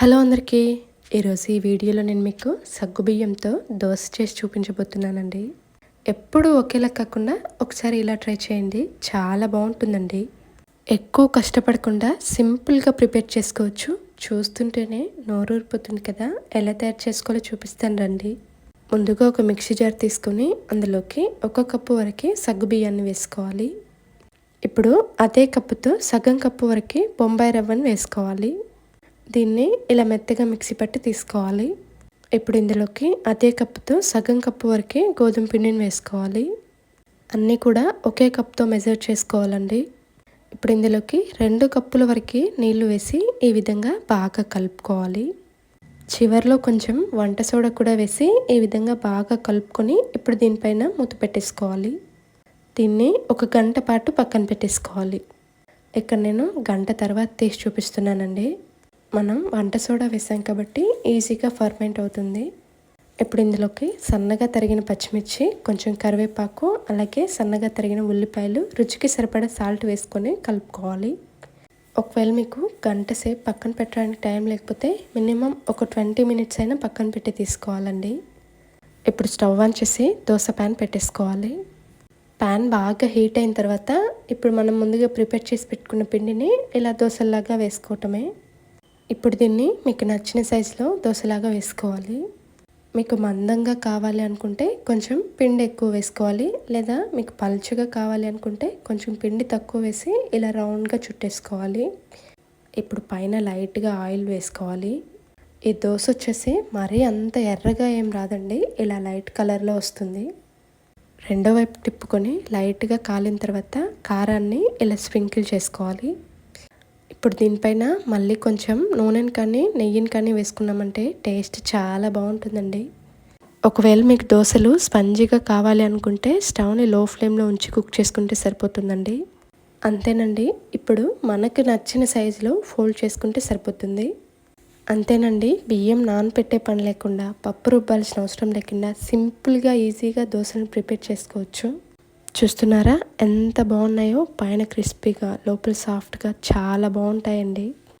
Hello అందరికీ. ఈరోజు ఈ వీడియోలో నేను మీకు సగ్గుబియ్యంతో దోశ చేసి చూపించబోతున్నానండి. ఎప్పుడు ఒకేలా కాకుండా ఒకసారి ఇలా ట్రై చేయండి. చాలా బాగుంటుందండి. ఎక్కువ కష్టపడకుండా సింపుల్గా ప్రిపేర్ చేసుకోవచ్చు. చూస్తుంటేనే నోరూరిపోతుంది కదా. ఎలా తయారు చేసుకోవాలో చూపిస్తాను రండి. ముందుగా ఒక మిక్సీ జార్ తీసుకొని అందులోకి ఒక కప్పు వరకు సగ్గుబియ్యాన్ని వేసుకోవాలి. ఇప్పుడు అదే కప్పుతో సగం కప్పు వరకు బొంబాయి రవ్వను వేసుకోవాలి. దీన్ని ఇలా మెత్తగా మిక్సీ పట్టి తీసుకోవాలి. ఇప్పుడు ఇందులోకి అదే కప్పుతో సగం కప్పు వరకే గోధుమ పిండిని వేసుకోవాలి. అన్నీ కూడా ఒకే కప్తో మెజర్ చేసుకోవాలండి. ఇప్పుడు ఇందులోకి రెండు కప్పుల వరకు నీళ్ళు వేసి ఈ విధంగా బాగా కలుపుకోవాలి. చివరిలో కొంచెం వంట సోడా కూడా వేసి ఈ విధంగా బాగా కలుపుకొని ఇప్పుడు దీనిపైన మూత పెట్టేసుకోవాలి. దీన్ని ఒక గంట పాటు పక్కన పెట్టేసుకోవాలి. ఇక్కడ నేను గంట తర్వాత తీసి చూపిస్తున్నానండి. మనం వంట సోడా వేసాం కాబట్టి ఈజీగా ఫర్మెంట్ అవుతుంది. ఇప్పుడు ఇందులోకి సన్నగా తరిగిన పచ్చిమిర్చి కొంచెం కరివేపాకు అలాగే సన్నగా తరిగిన ఉల్లిపాయలు రుచికి సరిపడా సాల్ట్ వేసుకొని కలుపుకోవాలి. ఒకవేళ మీకు గంట సేపు పక్కన పెట్టడానికి టైం లేకపోతే మినిమం ఒక ట్వంటీ మినిట్స్ అయినా పక్కన పెట్టి తీసుకోవాలండి. ఇప్పుడు స్టవ్ ఆన్ చేసి దోశ ప్యాన్ పెట్టేసుకోవాలి. ప్యాన్ బాగా హీట్ అయిన తర్వాత ఇప్పుడు మనం ముందుగా ప్రిపేర్ చేసి పెట్టుకున్న పిండిని ఇలా దోశలాగా వేసుకోవటమే. ఇప్పుడు దీన్ని మీకు నచ్చిన సైజులో దోశలాగా వేసుకోవాలి. మీకు మందంగా కావాలి అనుకుంటే కొంచెం పిండి ఎక్కువ వేసుకోవాలి. లేదా మీకు పలుచగా కావాలి అనుకుంటే కొంచెం పిండి తక్కువ వేసి ఇలా రౌండ్గా చుట్టేసుకోవాలి. ఇప్పుడు పైన లైట్గా ఆయిల్ వేసుకోవాలి. ఈ దోశ వచ్చేసి మరీ అంత ఎర్రగా ఏం రాదండి. ఇలా లైట్ కలర్లో వస్తుంది. రెండో వైపు తిప్పుకొని లైట్గా కాలిన తర్వాత కారాన్ని ఇలా స్ప్రింకిల్ చేసుకోవాలి. ఇప్పుడు దీనిపైన మళ్ళీ కొంచెం నూనెని కానీ నెయ్యిని కానీ వేసుకున్నామంటే టేస్ట్ చాలా బాగుంటుందండి. ఒకవేళ మీకు దోశలు స్పంజీగా కావాలి అనుకుంటే స్టవ్ని లో ఫ్లేమ్లో ఉంచి కుక్ చేసుకుంటే సరిపోతుందండి. అంతేనండి. ఇప్పుడు మనకు నచ్చిన సైజులో ఫోల్డ్ చేసుకుంటే సరిపోతుంది. అంతేనండి. బియ్యం నానపెట్టే పని లేకుండా పప్పు రుబ్బాల్సిన అవసరం లేకుండా సింపుల్గా ఈజీగా దోశలను ప్రిపేర్ చేసుకోవచ్చు. చూస్తున్నారా? ఎంత బాగున్నాయో. పైన క్రిస్పీగా లోపల సాఫ్ట్గా చాలా బాగుంటాయండి.